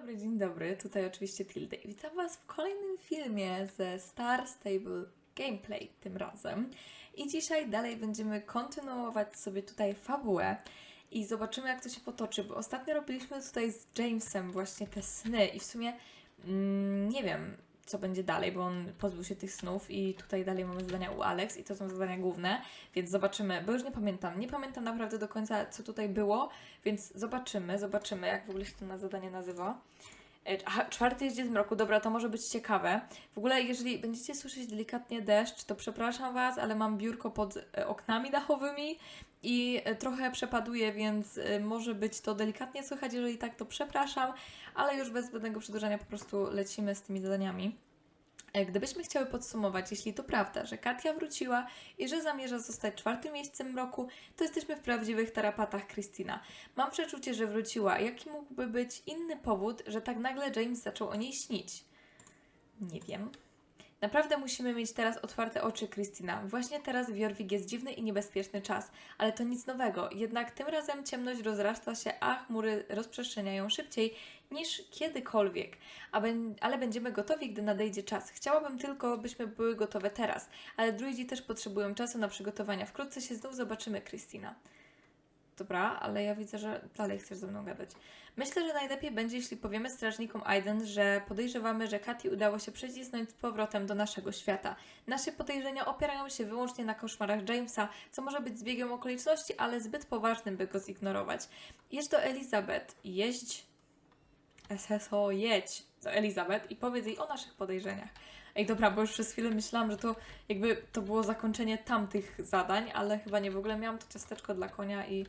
dobry, dzień dobry. Tutaj oczywiście Tilda i witam Was w kolejnym filmie ze Star Stable Gameplay tym razem. I dzisiaj dalej będziemy kontynuować sobie tutaj fabułę i zobaczymy jak to się potoczy, bo ostatnio robiliśmy tutaj z Jamesem właśnie te sny i w sumie mm, nie wiem co będzie dalej, bo on pozbył się tych snów i tutaj dalej mamy zadania u Alex i to są zadania główne, więc zobaczymy, bo już nie pamiętam, nie pamiętam naprawdę do końca co tutaj było, więc zobaczymy, zobaczymy jak w ogóle się to na zadanie nazywa. E, Aha, czwarty jeździec mroku, dobra, to może być ciekawe. W ogóle, jeżeli będziecie słyszeć delikatnie deszcz, to przepraszam Was, ale mam biurko pod e, oknami dachowymi i e, trochę przepaduje, więc może być to delikatnie słychać. Jeżeli tak, to przepraszam, ale już bez zbędnego przedłużania po prostu lecimy z tymi zadaniami. E, Gdybyśmy chciały podsumować, jeśli to prawda, że Katia wróciła i że zamierza zostać czwartym miejscem roku, to jesteśmy w prawdziwych tarapatach Christina. Mam przeczucie, że wróciła. Jaki mógłby być inny powód, że tak nagle James zaczął o niej śnić? Nie wiem. Naprawdę musimy mieć teraz otwarte oczy, Christina. Właśnie teraz w Jorvik jest dziwny i niebezpieczny czas, ale to nic nowego. Jednak tym razem ciemność rozrasta się, a chmury rozprzestrzeniają szybciej niż kiedykolwiek. Ale będziemy gotowi, gdy nadejdzie czas. Chciałabym tylko, byśmy były gotowe teraz, ale druidzi też potrzebują czasu na przygotowania. Wkrótce się znów zobaczymy, Christina. Dobra, ale ja widzę, że dalej chcesz ze mną gadać. Myślę, że najlepiej będzie, jeśli powiemy strażnikom Aiden, że podejrzewamy, że Katy udało się przecisnąć z powrotem do naszego świata. Nasze podejrzenia opierają się wyłącznie na koszmarach Jamesa, co może być zbiegiem okoliczności, ale zbyt poważnym, by go zignorować. Jedź do Elizabeth. Jeźdź. SSO, jedź do Elizabeth i powiedz jej o naszych podejrzeniach. Ej, dobra, bo już przez chwilę myślałam, że to jakby to było zakończenie tamtych zadań, ale chyba nie. W ogóle miałam to ciasteczko dla konia i,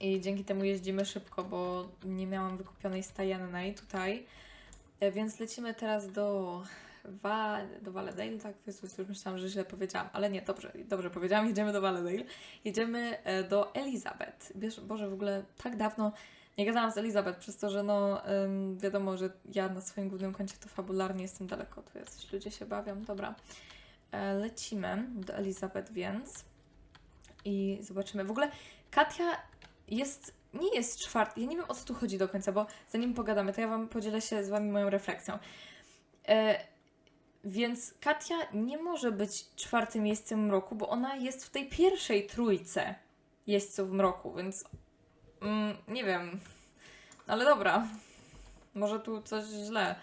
i dzięki temu jeździmy szybko, bo nie miałam wykupionej stajennej tutaj. E, Więc lecimy teraz do Wa do Valedale, tak? Jezus, już myślałam, że źle powiedziałam, ale nie, dobrze, dobrze powiedziałam, jedziemy do Valedale. Jedziemy e, do Elizabeth. Boże, w ogóle tak dawno nie gadałam z Elizabeth, przez to, że no ym, wiadomo, że ja na swoim głównym koncie to fabularnie jestem daleko, tu jacyś ludzie się bawią, dobra. E, lecimy do Elizabeth więc i zobaczymy. W ogóle Katia jest, nie jest czwarty, ja nie wiem o co tu chodzi do końca, bo zanim pogadamy, to ja Wam podzielę się z Wami moją refleksją. E, więc Katia nie może być czwartym miejscem mroku, bo ona jest w tej pierwszej trójce jeźdźców mroku, więc Mm, nie wiem. Ale dobra. Może tu coś źle.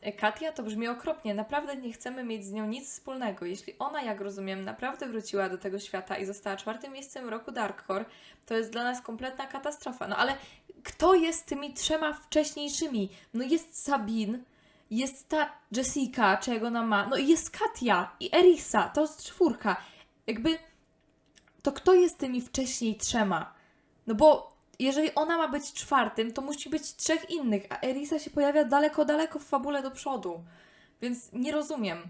E, Katia to brzmi okropnie. Naprawdę nie chcemy mieć z nią nic wspólnego. Jeśli ona, jak rozumiem, naprawdę wróciła do tego świata i została czwartym miejscem roku Darkcore, to jest dla nas kompletna katastrofa. No ale kto jest tymi trzema wcześniejszymi? No jest Sabine, jest ta Jessica, czego ona ma, no i jest Katia i Erisa, to jest czwórka. Jakby to kto jest tymi wcześniej trzema? No bo jeżeli ona ma być czwartym, to musi być trzech innych, a Elisa się pojawia daleko, daleko w fabule do przodu. Więc nie rozumiem.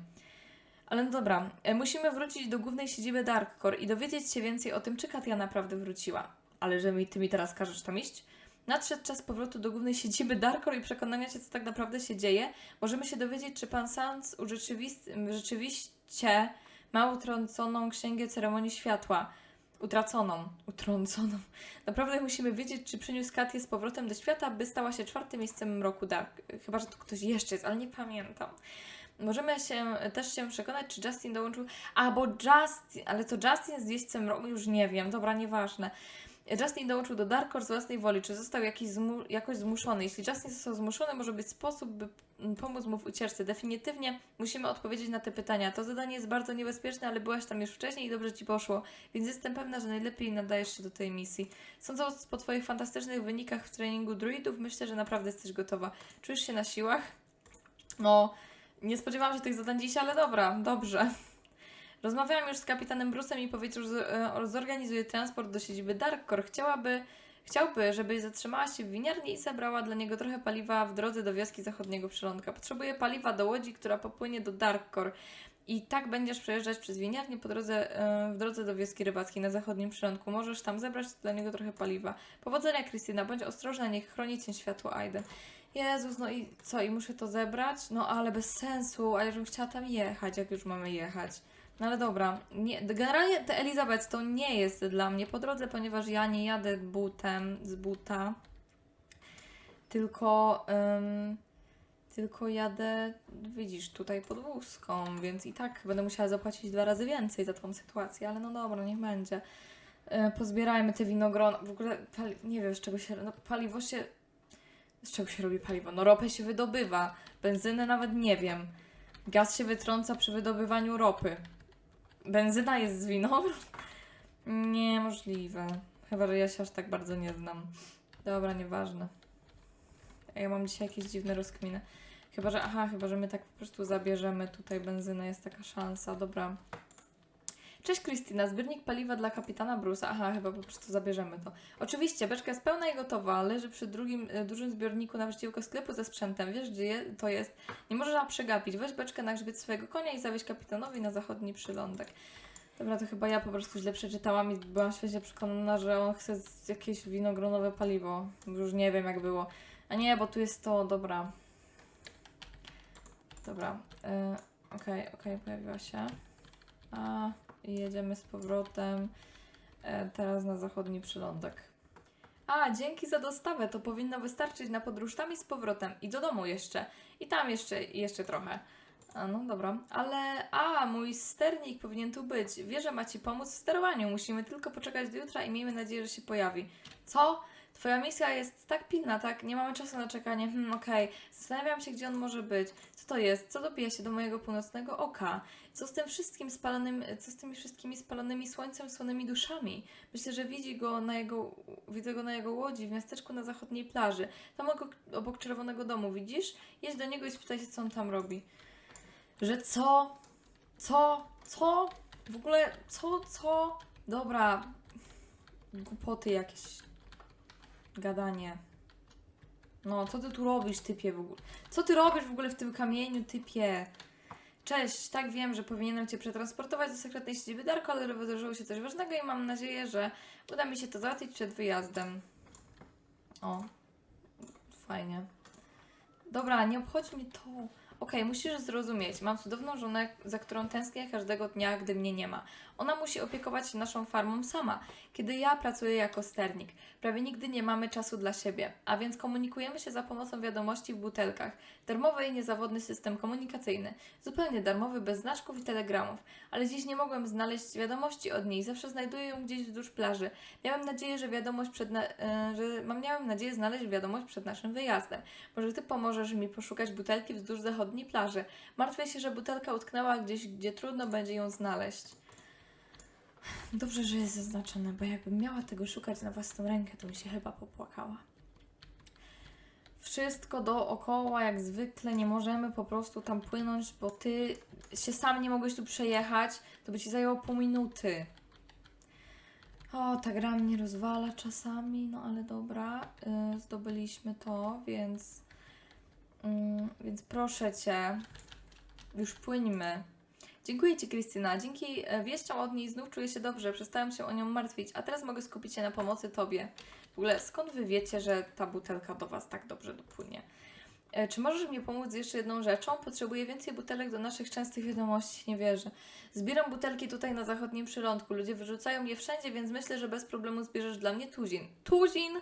Ale no dobra, e, musimy wrócić do głównej siedziby Darkcore i dowiedzieć się więcej o tym, czy Katia naprawdę wróciła. Ale że mi, ty mi teraz każesz tam iść? Nadszedł czas powrotu do głównej siedziby Darkcore i przekonania się, co tak naprawdę się dzieje. Możemy się dowiedzieć, czy pan Sans rzeczywiście ma utrąconą księgę ceremonii światła. Utraconą, utrąconą. Naprawdę musimy wiedzieć, czy przyniósł Katię z powrotem do świata, by stała się czwartym miejscem roku Dark. Chyba, że to ktoś jeszcze jest, ale nie pamiętam. Możemy się też się przekonać, czy Justin dołączył. A, bo Justin, ale to Justin jest jeźdźcem roku, już nie wiem, dobra, nieważne. Justin dołączył do Dark Horse z własnej woli, czy został jakiś zmu- jakoś zmuszony. Jeśli Justin został zmuszony, może być sposób, by pomóc mu w ucieczce. Definitywnie musimy odpowiedzieć na te pytania. To zadanie jest bardzo niebezpieczne, ale byłaś tam już wcześniej i dobrze Ci poszło, więc jestem pewna, że najlepiej nadajesz się do tej misji. Sądząc po Twoich fantastycznych wynikach w treningu druidów, myślę, że naprawdę jesteś gotowa. Czujesz się na siłach? No, nie spodziewałam się tych zadań dziś, ale dobra, dobrze. Rozmawiałam już z kapitanem Brusem i powiedział, że e, zorganizuje transport do siedziby Darkcore. Chciałaby, chciałby, żebyś zatrzymała się w winiarni i zabrała dla niego trochę paliwa w drodze do wioski zachodniego przylądka. Potrzebuje paliwa do łodzi, która popłynie do Darkcore. I tak będziesz przejeżdżać przez winiarnię po drodze, e, w drodze do wioski rybackiej na zachodnim przylądku. Możesz tam zebrać dla niego trochę paliwa. Powodzenia, Krystyna. Bądź ostrożna, niech chroni cię światło Aiden. Jezus, no i co? I muszę to zebrać? No ale bez sensu. A ja bym chciała tam jechać, jak już mamy jechać. No ale dobra, nie, generalnie te Elizabeth to nie jest dla mnie po drodze, ponieważ ja nie jadę butem z buta. tylko, ym, tylko jadę, widzisz, tutaj podwózką, więc i tak będę musiała zapłacić dwa razy więcej za tą sytuację, ale no dobra, niech będzie. E, pozbierajmy te winogrona. W ogóle nie wiem z czego się. No, paliwo się. Z czego się robi paliwo? No ropę się wydobywa. Benzynę nawet nie wiem. Gaz się wytrąca przy wydobywaniu ropy. Benzyna jest z winogron? Niemożliwe. Chyba, że ja się aż tak bardzo nie znam. Dobra, nieważne. Ja mam dzisiaj jakieś dziwne rozkminy. Chyba, że. Aha, chyba, że my tak po prostu zabierzemy tutaj benzynę. Jest taka szansa. Dobra. Cześć Krystyna, zbiornik paliwa dla kapitana Bruce'a. Aha, chyba po prostu zabierzemy to. Oczywiście, beczka jest pełna i gotowa, leży przy drugim e, dużym zbiorniku naprzeciwko sklepu ze sprzętem. Wiesz, gdzie je, to jest? Nie można przegapić. Weź beczkę na grzbiet swojego konia i zawieź kapitanowi na zachodni przylądek. Dobra, to chyba ja po prostu źle przeczytałam i byłam świetnie przekonana, że on chce jakieś winogronowe paliwo. Już nie wiem, jak było. A nie, bo tu jest to, dobra. Dobra, e, okej, okej, pojawiła się. A, i jedziemy z powrotem e, teraz na zachodni przylądek. A, dzięki za dostawę. To powinno wystarczyć na podróż tam i z powrotem. I do domu jeszcze. I tam jeszcze, jeszcze trochę. A, no dobra. Ale, a, mój sternik powinien tu być. Wie, że ma Ci pomóc w sterowaniu. Musimy tylko poczekać do jutra i miejmy nadzieję, że się pojawi. Co? Twoja misja jest tak pilna, tak? Nie mamy czasu na czekanie. Hmm, okej. Zastanawiam się, gdzie on może być. Co to jest? Co dobija się do mojego północnego oka? Co z tym wszystkim spalonym, co z tymi wszystkimi spalonymi słońcem, słonymi duszami? Myślę, że widzi go na jego, widzę go na jego łodzi w miasteczku na zachodniej plaży. Tam obok, obok czerwonego domu, widzisz? Jedź do niego i spytaj się, co on tam robi. Że co? Co? Co? W ogóle co? Co? Dobra. Głupoty jakieś. Gadanie. No, co ty tu robisz, typie w ogóle? Co ty robisz w ogóle w tym kamieniu, typie? Cześć, tak wiem, że powinienem Cię przetransportować do sekretnej siedziby Darko, ale wydarzyło się coś ważnego i mam nadzieję, że uda mi się to załatwić przed wyjazdem. O, fajnie. Dobra, nie obchodzi mnie to. Okej, musisz zrozumieć, mam cudowną żonę, za którą tęsknię każdego dnia, gdy mnie nie ma. Ona musi opiekować się naszą farmą sama, kiedy ja pracuję jako sternik. Prawie nigdy nie mamy czasu dla siebie, a więc komunikujemy się za pomocą wiadomości w butelkach. Darmowy i niezawodny system komunikacyjny. Zupełnie darmowy, bez znaczków i telegramów. Ale dziś nie mogłem znaleźć wiadomości od niej. Zawsze znajduję ją gdzieś wzdłuż plaży. Miałem nadzieję, że wiadomość przed na, e, że miałem nadzieję znaleźć wiadomość przed naszym wyjazdem. Może ty pomożesz mi poszukać butelki wzdłuż zachodniej plaży. Martwię się, że butelka utknęła gdzieś, gdzie trudno będzie ją znaleźć. Dobrze, że jest zaznaczone, bo jakbym miała tego szukać na własną rękę, to bym się chyba popłakała. Wszystko dookoła, jak zwykle, nie możemy po prostu tam płynąć, bo ty się sam nie mogłeś tu przejechać, to by ci zajęło pół minuty. O, ta gra mnie rozwala czasami, no ale dobra, y, zdobyliśmy to, więc, mm, więc proszę cię, już płyńmy. Dziękuję Ci, Krystyna. Dzięki e, wieściom od niej znów czuję się dobrze. Przestałam się o nią martwić, a teraz mogę skupić się na pomocy Tobie. W ogóle, skąd Wy wiecie, że ta butelka do Was tak dobrze dopłynie? E, Czy możesz mi pomóc z jeszcze jedną rzeczą? Potrzebuję więcej butelek do naszych częstych wiadomości. Nie wierzę. Zbieram butelki tutaj na zachodnim przylądku. Ludzie wyrzucają je wszędzie, więc myślę, że bez problemu zbierzesz dla mnie tuzin. Tuzin?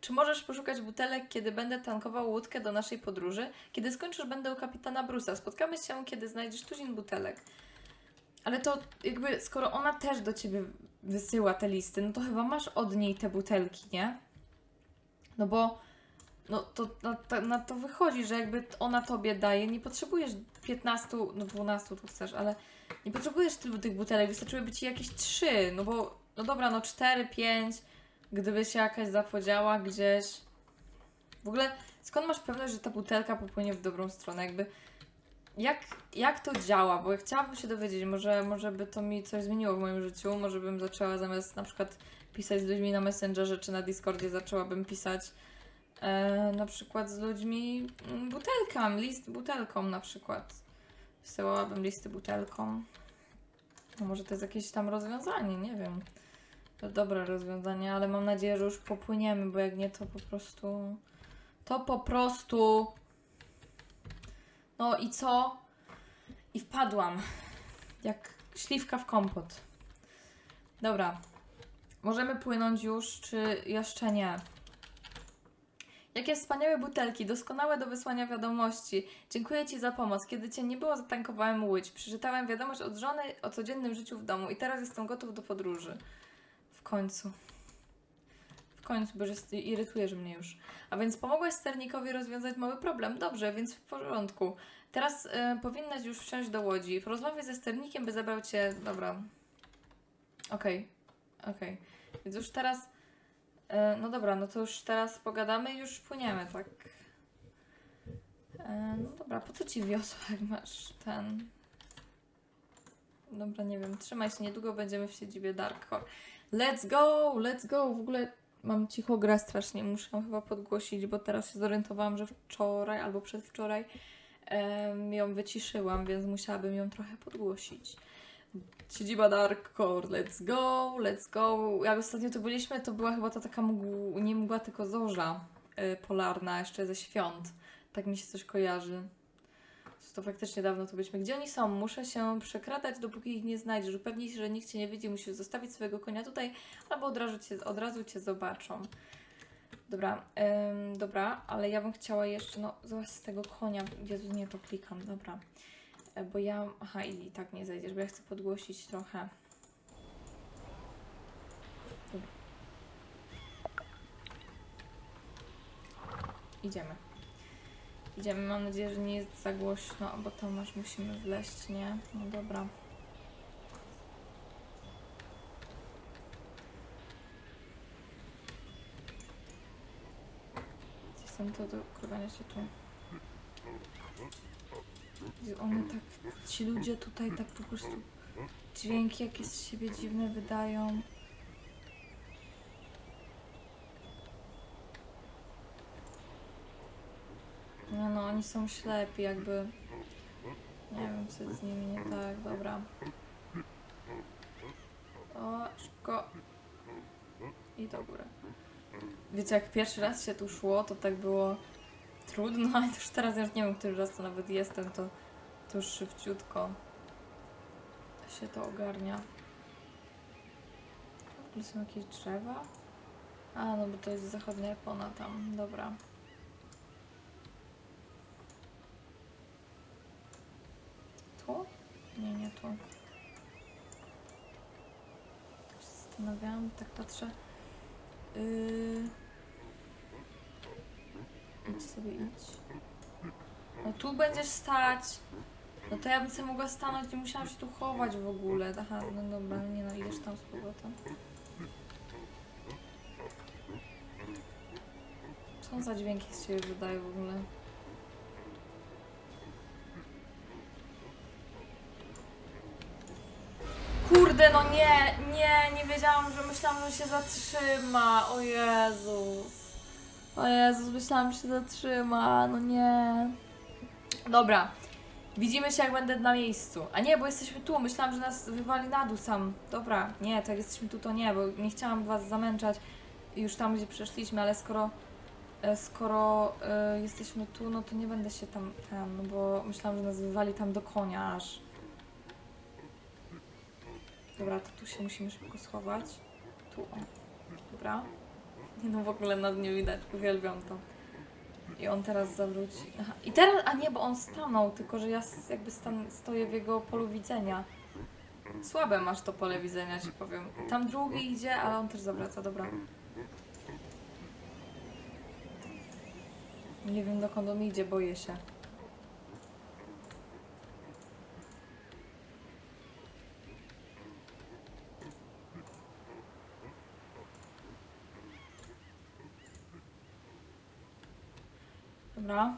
Czy możesz poszukać butelek, kiedy będę tankował łódkę do naszej podróży? Kiedy skończysz, będę u kapitana Brusa. Spotkamy się, kiedy znajdziesz tuzin butelek. Ale to jakby, skoro ona też do ciebie wysyła te listy, no to chyba masz od niej te butelki, nie? No bo no to na, to na to wychodzi, że jakby ona tobie daje, nie potrzebujesz 15, no 12 tu chcesz, ale nie potrzebujesz tylu tych butelek, wystarczyłyby ci jakieś 3, no bo, no dobra, no 4, 5, gdyby się jakaś zapodziała gdzieś. W ogóle, skąd masz pewność, że ta butelka popłynie w dobrą stronę? Jakby, jak, jak to działa? Bo ja chciałabym się dowiedzieć, może, może by to mi coś zmieniło w moim życiu, może bym zaczęła zamiast na przykład pisać z ludźmi na Messengerze czy na Discordzie, zaczęłabym pisać e, na przykład z ludźmi mm, butelkami, list butelką na przykład. Wysyłałabym listy butelką. No może to jest jakieś tam rozwiązanie, nie wiem. To dobre rozwiązanie, ale mam nadzieję, że już popłyniemy, bo jak nie, to po prostu. To po prostu. No i co? I wpadłam. Jak śliwka w kompot. Dobra. Możemy płynąć już, czy jeszcze nie? Jakie wspaniałe butelki, doskonałe do wysłania wiadomości. Dziękuję Ci za pomoc. Kiedy Cię nie było, zatankowałem łódź. Przeczytałem wiadomość od żony o codziennym życiu w domu i teraz jestem gotów do podróży. W końcu. W końcu, bo jest, irytujesz mnie już. A więc pomogłaś sternikowi rozwiązać mały problem. Dobrze, więc w porządku. Teraz e, powinnaś już wsiąść do łodzi. Porozmawiaj ze sternikiem, by zabrał Cię... Dobra. Okej. Okej. Więc już teraz... E, no dobra, no to już teraz pogadamy i już płyniemy, tak? E, no dobra, po co ci wiosła, jak masz ten... Dobra, nie wiem, trzymaj się, niedługo będziemy w siedzibie Dark Horse. Let's go, let's go! W ogóle mam cicho grę strasznie, muszę chyba podgłosić, bo teraz się zorientowałam, że wczoraj albo przedwczoraj em, ją wyciszyłam, więc musiałabym ją trochę podgłosić. Siedziba Dark Core, let's go, let's go. Jak ostatnio tu byliśmy, to była chyba to taka mgł, nie mgła, tylko zorza y, polarna, jeszcze ze świąt. Tak mi się coś kojarzy. To faktycznie dawno tu byliśmy. Gdzie oni są? Muszę się przekradać, dopóki ich nie znajdziesz. Upewnij się, że nikt Cię nie widzi. Musisz zostawić swojego konia tutaj, albo od razu Cię, od razu cię zobaczą. Dobra, ym, dobra, ale ja bym chciała jeszcze, no, zobacz z tego konia. Jezu, nie to klikam, dobra. E, Bo ja. Aha, i tak nie zejdziesz, bo ja chcę podgłosić trochę. Idziemy. Idziemy, mam nadzieję, że nie jest za głośno, bo tam aż musimy wleść, nie? No dobra. Jestem to do ukrywania się tu. Gdzie One tak, ci ludzie tutaj tak po prostu dźwięki jakieś z siebie dziwne wydają. No no, oni są ślepi jakby. Nie wiem co jest z nimi nie tak, dobra. O, szybko. I do góry. Wiecie, jak pierwszy raz się tu szło, to tak było trudno, ale już teraz już nie wiem, który raz to nawet jestem, to, to już szybciutko się to ogarnia. Ogóle są jakieś drzewa? A, no bo to jest zachodnia Japona tam, dobra. Tu? Nie, nie tu. Zastanawiałam, tak patrzę. Yy... Idź sobie, idź. No tu będziesz stać. No to ja bym sobie mogła stanąć i musiałam się tu chować w ogóle. Aha, no dobra, nie no, idziesz tam z powrotem. Co za dźwięki z siebie wydaje w ogóle? Kurde, no nie, nie, nie wiedziałam, że myślałam, że się zatrzyma. O Jezus. O Jezus, myślałam, że się zatrzyma. No nie. Dobra. Widzimy się, jak będę na miejscu. A nie, bo jesteśmy tu. Myślałam, że nas wywali na dół sam. Dobra, nie, tak jesteśmy tu, to nie, bo nie chciałam was zamęczać już tam, gdzie przeszliśmy, ale skoro e, skoro e, jesteśmy tu, no to nie będę się tam ten, no bo myślałam, że nas wywali tam do konia aż. Dobra, to tu się musimy szybko schować. Tu, o. Dobra. Nie no, w ogóle nas nie widać, uwielbiam to. I on teraz zawróci. Aha. I teraz, a nie, bo on stanął, tylko że ja jakby stan, stoję w jego polu widzenia. Słabe masz to pole widzenia, ci powiem. Tam drugi idzie, ale on też zawraca, dobra. Nie wiem dokąd on idzie, boję się. Dobra.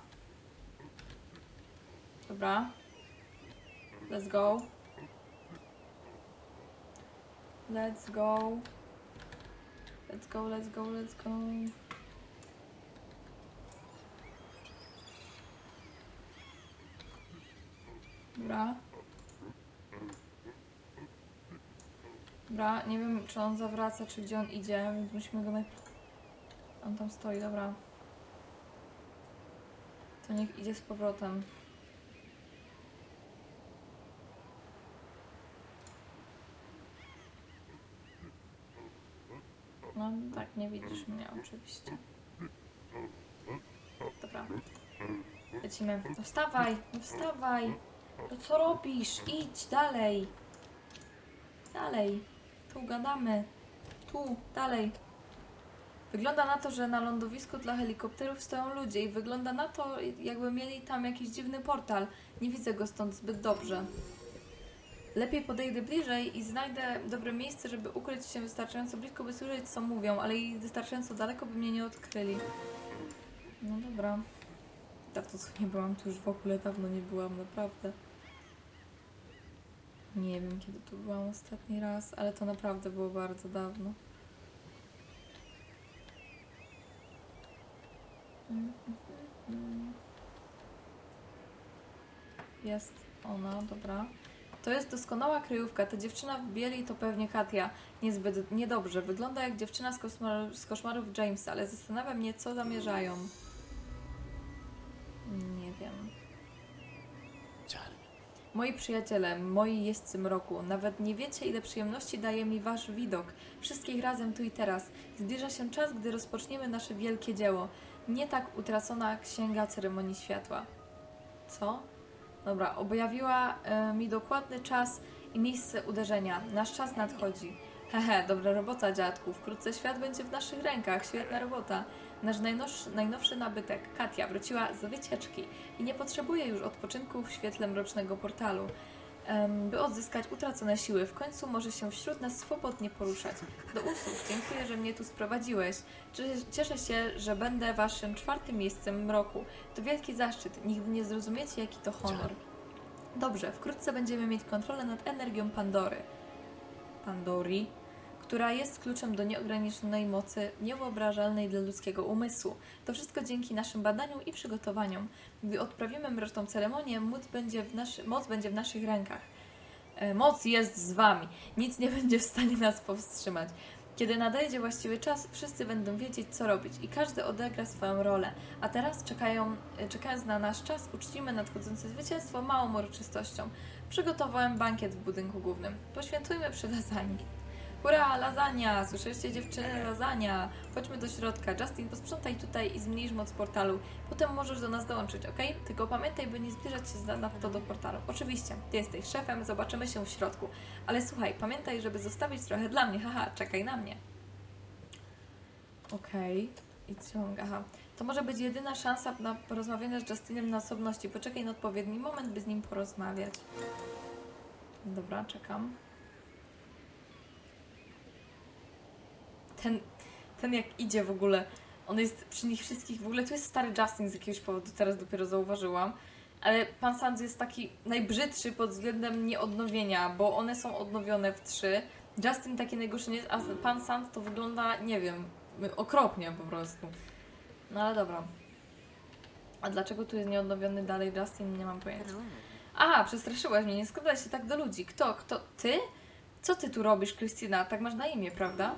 Dobra. Let's go. Let's go. Let's go, let's go, let's go. Dobra. Dobra, nie wiem czy on zawraca, czy gdzie on idzie, więc musimy go najpierw... On tam stoi, dobra. To niech idzie z powrotem. No tak, nie widzisz mnie oczywiście. lecimy. No wstawaj, no wstawaj. No co robisz? Idź dalej. Dalej. Tu gadamy. Tu, dalej. Wygląda na to, że na lądowisku dla helikopterów stoją ludzie i wygląda na to, jakby mieli tam jakiś dziwny portal. Nie widzę go stąd zbyt dobrze. Lepiej podejdę bliżej i znajdę dobre miejsce, żeby ukryć się wystarczająco blisko, by słyszeć, co mówią, ale i wystarczająco daleko, by mnie nie odkryli. No dobra. Dawno co nie byłam, tu już w ogóle dawno nie byłam, naprawdę. Nie wiem, kiedy tu byłam ostatni raz, ale to naprawdę było bardzo dawno. Mm, mm, mm. Jest ona, dobra. To jest doskonała kryjówka. Ta dziewczyna w bieli to pewnie Katia. Niezbyt niedobrze. Wygląda jak dziewczyna z, koszmaru, z koszmarów Jamesa, ale zastanawia mnie, co zamierzają. Nie wiem. Moi przyjaciele, moi jeźdźcy mroku, nawet nie wiecie, ile przyjemności daje mi wasz widok. Wszystkich razem tu i teraz. Zbliża się czas, gdy rozpoczniemy nasze wielkie dzieło. Nie tak utracona księga ceremonii światła. Co? Dobra, objawiła e, mi dokładny czas i miejsce uderzenia. Nasz czas nadchodzi. Hehe, dobra robota, dziadku. Wkrótce świat będzie w naszych rękach. Świetna robota. Nasz najnowszy, najnowszy nabytek, Katia, wróciła z wycieczki i nie potrzebuje już odpoczynku w świetle mrocznego portalu. By odzyskać utracone siły, w końcu może się wśród nas swobodnie poruszać. Do usług, dziękuję, że mnie tu sprowadziłeś. Cie- Cieszę się, że będę waszym czwartym miejscem mroku. To wielki zaszczyt, nigdy nie zrozumiecie, jaki to honor. Dobrze, wkrótce będziemy mieć kontrolę nad energią Pandory. Pandori, która jest kluczem do nieograniczonej mocy, niewyobrażalnej dla ludzkiego umysłu. To wszystko dzięki naszym badaniom i przygotowaniom. Gdy odprawimy mroczną ceremonię, moc będzie w, naszy, moc będzie w naszych rękach. E, Moc jest z wami. Nic nie będzie w stanie nas powstrzymać. Kiedy nadejdzie właściwy czas, wszyscy będą wiedzieć, co robić i każdy odegra swoją rolę. A teraz, czekają, e, czekając na nasz czas, uczcimy nadchodzące zwycięstwo małą uroczystością. Przygotowałem bankiet w budynku głównym. Poświętujmy przy lasagne. Hurra, lasagna! Słyszeliście dziewczyny, lasagna! Chodźmy do środka. Justin, posprzątaj tutaj i zmniejsz moc portalu. Potem możesz do nas dołączyć, ok? Tylko pamiętaj, by nie zbliżać się zanadto do portalu. Oczywiście, ty jesteś szefem, zobaczymy się w środku. Ale słuchaj, pamiętaj, żeby zostawić trochę dla mnie. Haha, czekaj na mnie. Okej. I ciąg, aha. To może być jedyna szansa na porozmawianie z Justinem na osobności. Poczekaj na odpowiedni moment, by z nim porozmawiać. Dobra, czekam. Ten, ten jak idzie w ogóle, on jest przy nich wszystkich, w ogóle tu jest stary Justin z jakiegoś powodu, teraz dopiero zauważyłam. Ale pan Sands jest taki najbrzydszy pod względem nieodnowienia, bo one są odnowione w trzy. Justin taki najgorszy nie jest, a pan Sands to wygląda, nie wiem, okropnie po prostu. No ale dobra. A dlaczego tu jest nieodnowiony dalej Justin? Nie mam pojęcia. Aha, przestraszyłaś mnie, nie składaj się tak do ludzi. Kto? Kto? Ty? Co ty tu robisz, Krystyna? Tak masz na imię, prawda?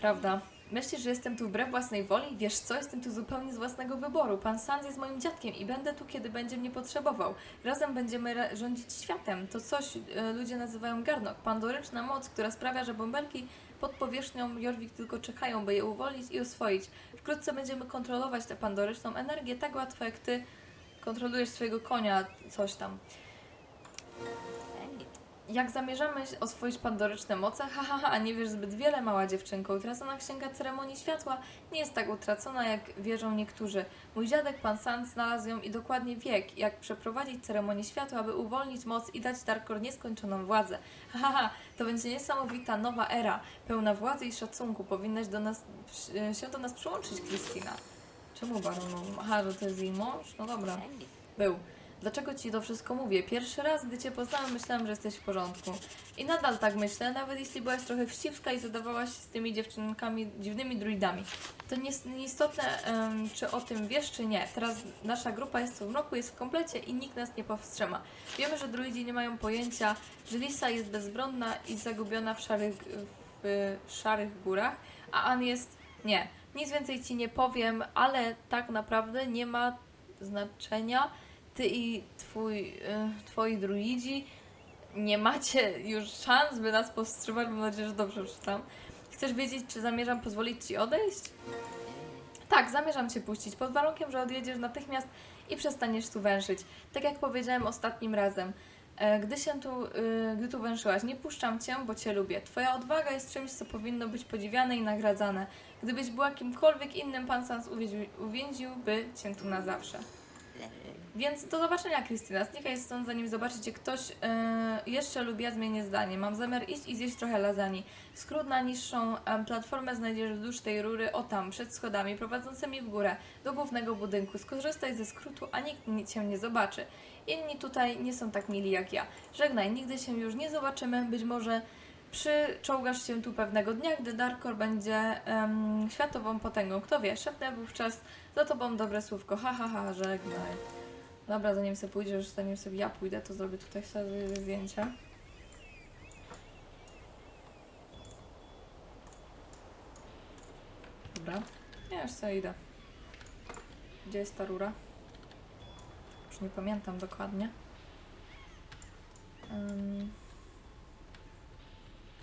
Prawda. Myślisz, że jestem tu wbrew własnej woli? Wiesz co? Jestem tu zupełnie z własnego wyboru. Pan Sands jest moim dziadkiem i będę tu, kiedy będzie mnie potrzebował. Razem będziemy rządzić światem. To coś e, ludzie nazywają garnok. Pandoryczna moc, która sprawia, że bąbelki pod powierzchnią Jorvik tylko czekają, by je uwolnić i oswoić. Wkrótce będziemy kontrolować tę pandoryczną energię tak łatwo, jak ty kontrolujesz swojego konia, coś tam. Jak zamierzamy oswoić pandoryczne moce? Ha, ha, ha, nie wiesz zbyt wiele, mała dziewczynko. Utracona księga ceremonii światła nie jest tak utracona, jak wierzą niektórzy. Mój dziadek, pan Sand, znalazł ją i dokładnie wiek, jak przeprowadzić ceremonię światła, aby uwolnić moc i dać Darkor nieskończoną władzę. Ha, ha, ha, to będzie niesamowita nowa era, pełna władzy i szacunku. Powinnaś do nas, przy- się do nas przyłączyć, Krystyna. Czemu baronu? Aha, że to jest jej mąż? No dobra. Był. Dlaczego ci to wszystko mówię? Pierwszy raz, gdy cię poznałam, myślałam, że jesteś w porządku. I nadal tak myślę, nawet jeśli byłaś trochę wścibska i zadawałaś się z tymi dziewczynkami, dziwnymi druidami. To nie- nieistotne, em, czy o tym wiesz, czy nie. Teraz nasza grupa jest w mroku, jest w komplecie i nikt nas nie powstrzyma. Wiemy, że druidzi nie mają pojęcia, że Lisa jest bezbronna i zagubiona w szarych, w szarych górach, a Ann jest... Nie. Nic więcej ci nie powiem, ale tak naprawdę nie ma znaczenia ty i twój, y, twoi druidzi nie macie już szans, by nas powstrzymać. Mam nadzieję, że dobrze przeczytam. Chcesz wiedzieć, czy zamierzam pozwolić ci odejść? Tak, zamierzam Cię puścić, pod warunkiem, że odjedziesz natychmiast i przestaniesz tu węszyć. Tak jak powiedziałem ostatnim razem. E, Gdy się tu, y, gdy tu węszyłaś, nie puszczam Cię, bo Cię lubię. Twoja odwaga jest czymś, co powinno być podziwiane i nagradzane. Gdybyś była kimkolwiek innym, Pan Sans uwięził, uwięziłby Cię tu na zawsze. Więc do zobaczenia, Krystyna. Znikaj stąd, zanim zobaczycie ktoś e, jeszcze lub ja zmienię zdanie. Mam zamiar iść i zjeść trochę lasagne. Skrót na niższą em, platformę znajdziesz wzdłuż tej rury, o tam, przed schodami prowadzącymi w górę, do głównego budynku. Skorzystaj ze skrótu, a nikt ni- cię nie zobaczy. Inni tutaj nie są tak mili jak ja. Żegnaj, nigdy się już nie zobaczymy. Być może przyczołgasz się tu pewnego dnia, gdy Darkor będzie światową potęgą. Kto wie, szepnę wówczas za tobą dobre słówko. Ha, ha, ha, żegnaj. Dobra, zanim sobie pójdziesz, zanim sobie ja pójdę, to zrobię tutaj sobie zdjęcia. Dobra, ja już sobie idę. Gdzie jest ta rura? Już nie pamiętam dokładnie. Ym.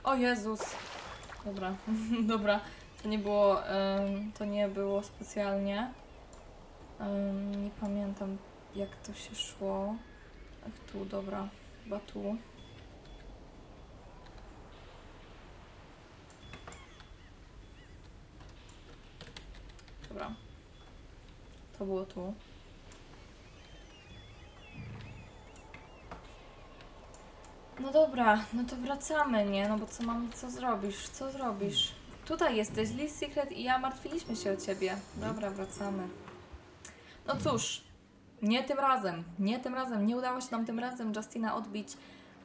O Jezus! Dobra, dobra. To nie było, ym, to nie było specjalnie. Ym, nie pamiętam jak to się szło. Ach, tu, dobra, chyba tu. Dobra. To było tu. No dobra, no to wracamy, nie? No bo co mam, co zrobisz? Co zrobisz? Tutaj jesteś, Lee Secret i ja martwiliśmy się o ciebie. Dobra, wracamy. No cóż, nie tym razem, nie tym razem, nie udało się nam tym razem Justina odbić.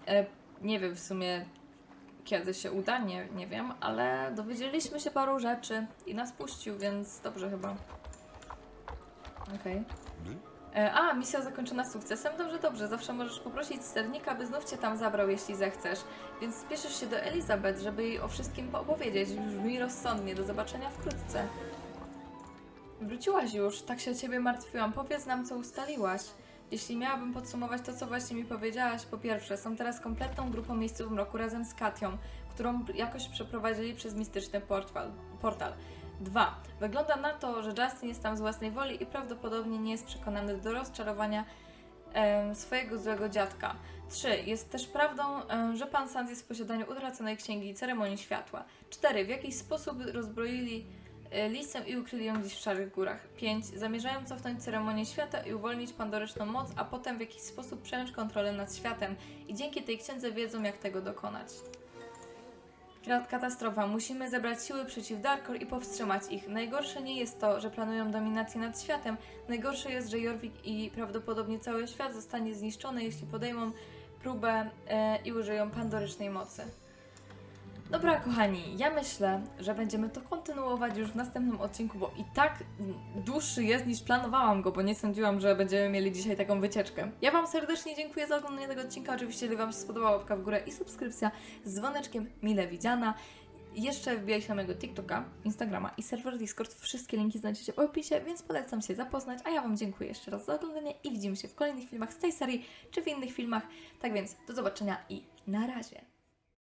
E, nie wiem w sumie kiedy się uda, nie, nie wiem, ale dowiedzieliśmy się paru rzeczy i nas puścił, więc dobrze chyba. Okej. E, A, misja zakończona sukcesem? Dobrze, dobrze. Zawsze możesz poprosić sternika, by znów cię tam zabrał, jeśli zechcesz. Więc spieszysz się do Elizabeth, żeby jej o wszystkim opowiedzieć. Brzmi rozsądnie. Do zobaczenia wkrótce. Wróciłaś już, tak się o ciebie martwiłam. Powiedz nam, co ustaliłaś. Jeśli miałabym podsumować to, co właśnie mi powiedziałaś, po pierwsze, są teraz kompletną grupą miejsców mroku razem z Katią, którą jakoś przeprowadzili przez mistyczny portal. Dwa, wygląda na to, że Justin jest tam z własnej woli i prawdopodobnie nie jest przekonany do rozczarowania swojego złego dziadka. Trzy, jest też prawdą, że pan Sans jest w posiadaniu utraconej księgi ceremonii światła. Cztery, w jakiś sposób rozbroili e, lisę i ukryli ją gdzieś w szarych górach. 5. Zamierzają cofnąć ceremonię świata i uwolnić pandoryczną moc, a potem w jakiś sposób przejąć kontrolę nad światem i dzięki tej księdze wiedzą, jak tego dokonać. Katastrofa. Musimy zebrać siły przeciw Darkor i powstrzymać ich. Najgorsze nie jest to, że planują dominację nad światem. Najgorsze jest, że Jorvik i prawdopodobnie cały świat zostanie zniszczony, jeśli podejmą próbę e, i użyją pandorycznej mocy. Dobra, kochani, ja myślę, że będziemy to kontynuować już w następnym odcinku, bo i tak dłuższy jest niż planowałam go, bo nie sądziłam, że będziemy mieli dzisiaj taką wycieczkę. Ja Wam serdecznie dziękuję za oglądanie tego odcinka. Oczywiście, jeżeli Wam się spodobała łapka w górę i subskrypcja z dzwoneczkiem mile widziana. Jeszcze wbijajcie na mojego TikToka, Instagrama i serwer Discord. Wszystkie linki znajdziecie w opisie, więc polecam się zapoznać. A ja Wam dziękuję jeszcze raz za oglądanie i widzimy się w kolejnych filmach z tej serii czy w innych filmach. Tak więc do zobaczenia i na razie.